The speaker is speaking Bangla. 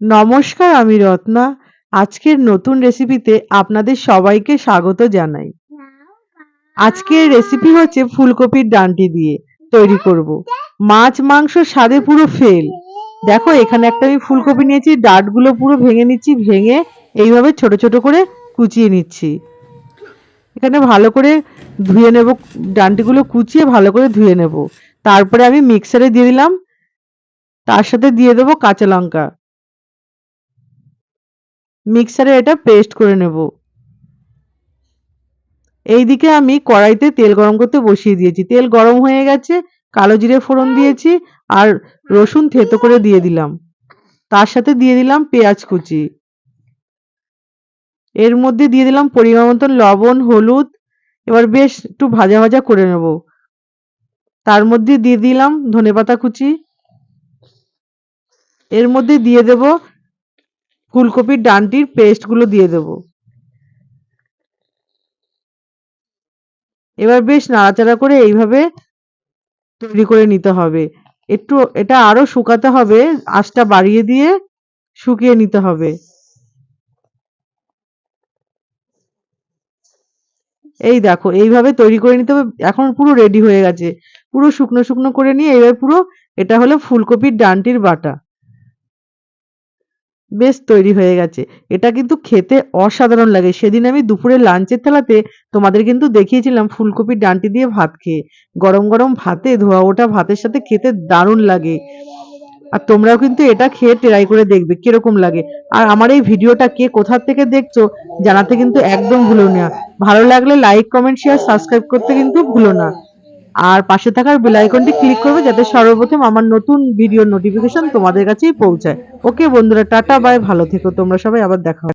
নমস্কার, আমি রত্না। আজকের নতুন রেসিপিতে আপনাদের সবাইকে স্বাগত জানাই। আজকের রেসিপি হচ্ছে ফুলকপির ডান্টি দিয়ে তৈরি করব। মাছ, মাংস স্বাদে পুরো ফেল দেখো, এখানে একটা আমি ফুলকপি নিয়েছি, ডাঁটগুলো পুরো ভেঙে নিচ্ছি, ভেঙে এইভাবে ছোট ছোট করে কুচিয়ে নিচ্ছি। এখানে ভালো করে ধুয়ে নেব, ডান্টিগুলো কুচিয়ে ভালো করে ধুয়ে নেব। তারপরে আমি মিক্সারে দিয়ে দিলাম। তার সাথে দিয়ে দেবো কাঁচা লঙ্কা। মিক্সারে এটা পেস্ট করে নেব। এইদিকে আমি কড়াইতে তেল গরম করতে বসিয়ে দিয়েছি। তেল গরম হয়ে গেছে, কালো জিরে ফোড়ন দিয়েছি আর রসুন থেতো করে দিয়ে দিলাম। তার সাথে দিয়ে দিলাম পেঁয়াজ কুচি। এর মধ্যে দিয়ে দিলাম পরিমাণ মতন লবণ, হলুদ। এবার বেশ একটু ভাজা ভাজা করে নেব। তার মধ্যে দিয়ে দিলাম ধনেপাতা কুচি। এর মধ্যে দিয়ে দেব ফুলকপির ডানটির পেস্টগুলো দিয়ে দেব। এবার বেশ নাড়াচাড়া করে এইভাবে তৈরি করে নিতে হবে। একটু, এটা আরও শুকাতে হবে, আঁচটা বাড়িয়ে দিয়ে শুকিয়ে নিতে হবে। এই দেখো, এইভাবে তৈরি করে নিতে হবে, এখন পুরো রেডি হয়ে গেছে। পুরো শুকনো শুকনো করে নিয়ে এবার পুরো, এটা হলো ফুলকপির ডানটির বাটা। বেশ তৈরি হয়ে গেছে। এটা কিন্তু খেতে অসাধারণ লাগে। সেদিন আমি দুপুরে লাঞ্চের থালাতে তোমাদের কিন্তু দেখিয়েছিলাম ফুলকপির ডান্টি দিয়ে ভাত খেয়ে। গরম গরম ভাতে, ধোয়া ওটা ভাতের সাথে খেতে দারুণ লাগে। আর তোমরাও কিন্তু এটা খেয়ে ট্রাই করে দেখবে, কীরকম লাগে। আর আমার এই ভিডিওটা কে কোথার থেকে দেখছ, জানাতে কিন্তু একদম ভুলো না। ভালো লাগলে লাইক কমেন্ট শেয়ার সাবস্ক্রাইব করতে কিন্তু ভুলো না। আর পাশে থাকার বেল আইকনটি ক্লিক করবে যাতে সর্বপ্রথম আমার নতুন ভিডিও নোটিফিকেশন তোমাদের কাছেই পৌঁছায়। ওকে বন্ধুরা, টাটা বাই ভালো থেকো। তোমরা সবাই আবার দেখা